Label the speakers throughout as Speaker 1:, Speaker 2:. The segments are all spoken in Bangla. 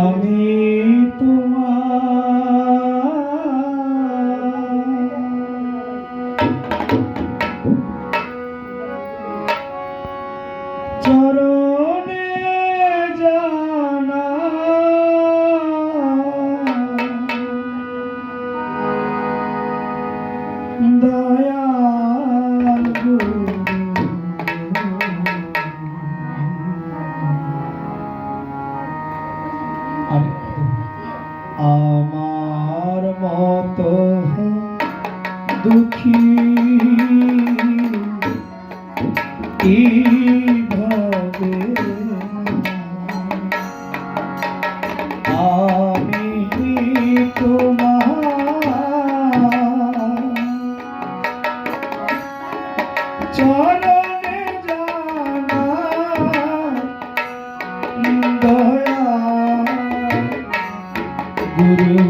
Speaker 1: আমি No. কীভাবে আমি তোমার চরণে জানা দয়া গুরু।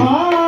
Speaker 1: Ah!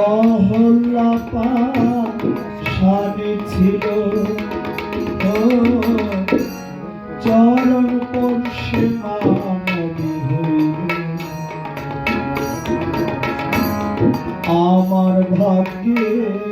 Speaker 1: অহল্লাপা স্বামী ছিল আমার ভাগ্যে